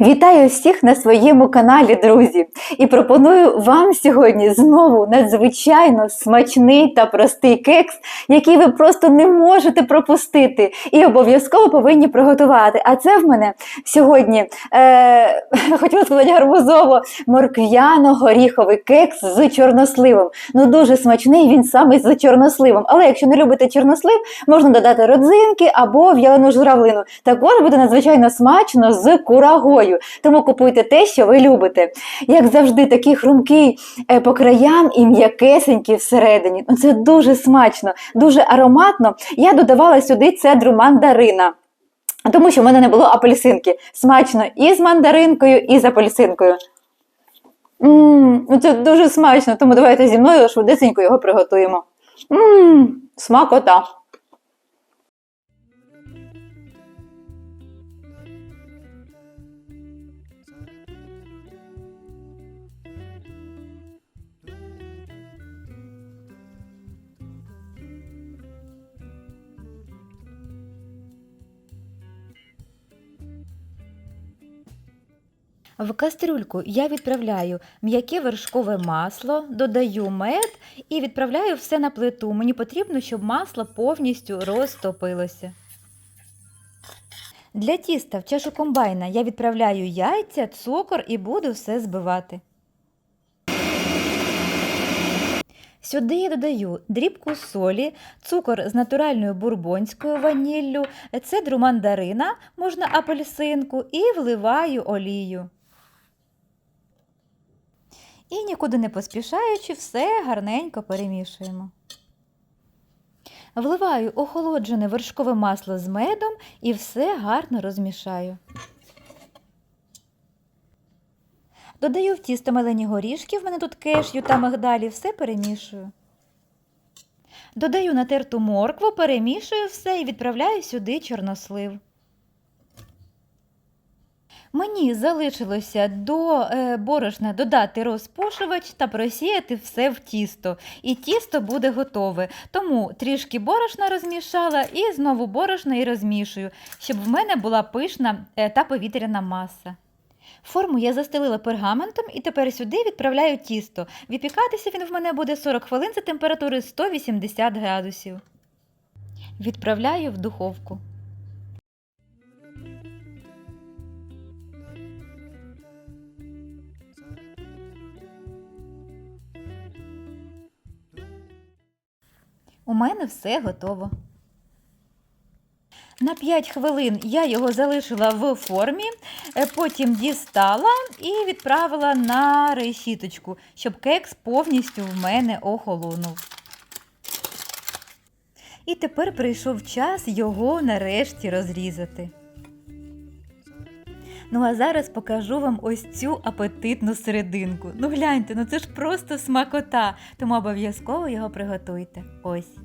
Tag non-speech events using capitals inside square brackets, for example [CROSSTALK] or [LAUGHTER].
Вітаю всіх на своєму каналі, друзі! І пропоную вам сьогодні знову надзвичайно смачний та простий кекс, який ви просто не можете пропустити і обов'язково повинні приготувати. А це в мене сьогодні е, [LAUGHS] хотіла сказати гарбузово морквяно-горіховий кекс з чорносливом. Ну дуже смачний він саме з чорносливом. Але якщо не любите чорнослив, можна додати родзинки або в'ялену журавлину. Також буде надзвичайно смачно з курагою. Тому купуйте те, що ви любите. Як завжди, такий хрумкий е, по краям і м'якесенький всередині. Ну, це дуже смачно, дуже ароматно. Я додавала сюди цедру мандарина. Тому що в мене не було апельсинки. Смачно і з мандаринкою, і з апельсинкою. Ммм, ну це дуже смачно, тому давайте зі мною швидесенько його приготуємо. Ммм, смакота. В кастрюльку я відправляю м'яке вершкове масло, додаю мед і відправляю все на плиту. Мені потрібно, щоб масло повністю розтопилося. Для тіста в чашу комбайна я відправляю яйця, цукор і буду все збивати. Сюди я додаю дрібку солі, цукор з натуральною бурбонською ваніллю, цедру мандарина, можна апельсинку і вливаю олію. І нікуди не поспішаючи, все гарненько перемішуємо. Вливаю охолоджене вершкове масло з медом і все гарно розмішаю. Додаю в тісто мелені горішки, в мене тут кешю та мигдалі, все перемішую. Додаю натерту моркву, перемішую все і відправляю сюди чорнослив. Мені залишилося до е, борошна додати розпушувач та просіяти все в тісто. І тісто буде готове. Тому трішки борошна розмішала і знову борошна і розмішую, щоб в мене була пишна е, та повітряна маса. Форму я застелила пергаментом і тепер сюди відправляю тісто. Випікатися він в мене буде 40 хвилин за температури 180 градусів. Відправляю в духовку. У мене все готово. На 5 хвилин я його залишила в формі, е, потім дістала і відправила на решіточку, щоб кекс повністю в мене охолонув. І тепер прийшов час його нарешті розрізати. Ну а зараз покажу вам ось цю апетитну серединку. Ну гляньте, ну це ж просто смакота, тому обов'язково його приготуйте. Ось.